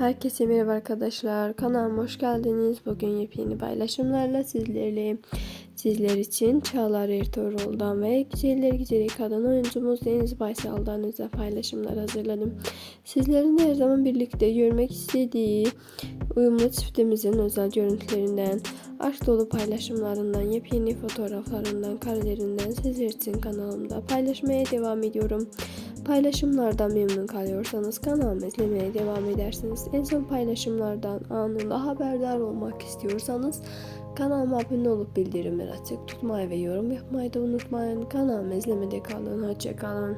Herkese merhaba arkadaşlar. Kanalıma hoş geldiniz. Bugün yepyeni paylaşımlarla sizlerleyim. Sizler için Çağlar Ertuğrul'dan ve Güzeller Güzeli kadın oyuncumuz Deniz Baysal'dan özel paylaşımlar hazırladım. Sizlerin her zaman birlikte görmek istediği uyumlu çiftimizin özel görüntülerinden, aşk dolu paylaşımlarından, yepyeni fotoğraflarından, karelerinden sizler için kanalımda paylaşmaya devam ediyorum. Paylaşımlardan memnun kalıyorsanız kanalımı izlemeye devam edersiniz. En son paylaşımlardan anında haberdar olmak istiyorsanız kanalıma abone olup bildirimleri açık tutmayı ve yorum yapmayı da unutmayın. Kanalımı izlemede kalın. Hoşçakalın.